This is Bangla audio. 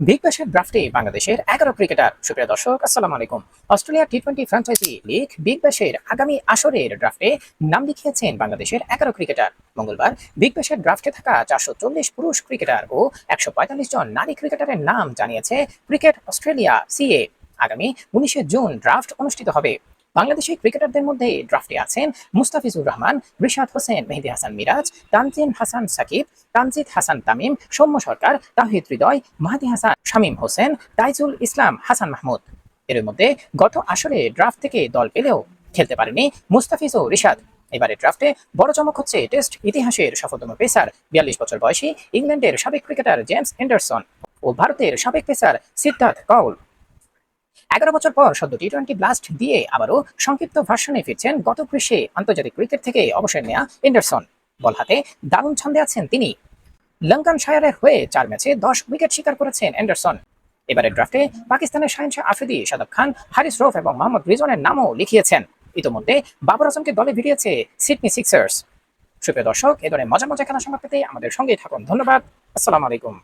বিগ ব্যাশের ড্রাফটে বাংলাদেশের এগারো ক্রিকেটার সুপ্রিয় দর্শক, আসসালামু আলাইকুম। Australia T twenty franchise league Big ব্যাশের আগামী আসরের ড্রাফটে নাম লিখিয়েছেন বাংলাদেশের এগারো ক্রিকেটার মঙ্গলবার বিগ ব্যাশের ড্রাফটে থাকা চারশো চল্লিশ পুরুষ ক্রিকেটার ও একশো পঁয়তাল্লিশ জন নারী ক্রিকেটারের নাম জানিয়েছে ক্রিকেট অস্ট্রেলিয়া সিএ আগামী উনিশে জুন ড্রাফট অনুষ্ঠিত হবে। বাংলাদেশি ক্রিকেটারদের মধ্যে ড্রাফটে আছেন মুস্তাফিজুর রহমান, রিশাদ হোসেন, মেহেদি হাসান মিরাজ তানজিন হাসান সাকিব, তানজিদ হাসান তামিম, সৌম্য সরকার, তাহিদ হৃদয়, মাহাদি হাসান, শামীম হোসেন, তাইজুল ইসলাম, হাসান মাহমুদ। এর মধ্যে গত আসরে ড্রাফট থেকে দল পেলেও খেলতে পারেনি মুস্তাফিজ ও রিশাদ। এবারে ড্রাফটে বড় চমক হচ্ছে টেস্ট ইতিহাসের সফলতম পেসার, বিয়াল্লিশ বছর বয়সী ইংল্যান্ডের সাবেক ক্রিকেটার জেমস এন্ডারসন ও ভারতের সাবেক পেসার সিদ্ধার্থ কৌল এগারো বছর পর সদ্য টি টোয়েন্টি ব্লাস্ট দিয়ে আবারও সংক্ষিপ্ত ভার্সনে ফিরছেন গত গ্রীষ্মে আন্তর্জাতিক ক্রিকেট থেকে অবসর নেওয়া এন্ডারসন বল হাতে দারুণ ছন্দে আছেন তিনি। লঙ্কান শায়ারের হয়ে চার ম্যাচে দশ উইকেট শিকার করেছেন এন্ডারসন এবারের ড্রাফটে পাকিস্তানের শাহিনশাহ আফ্রিদি, সাদাব খান, হারিস রফ এবং মোহাম্মদ রিজনের নামও লিখিয়েছেন। ইতোমধ্যে বাবর আজমকে দলে ভিড়িয়েছে সিডনি সিক্সার্স সুপ্রিয় দর্শক, এ ধরনের মজা মজা খেলা সংবাদ পেতে আমাদের সঙ্গেই থাকুন। ধন্যবাদ। আসসালামু আলাইকুম।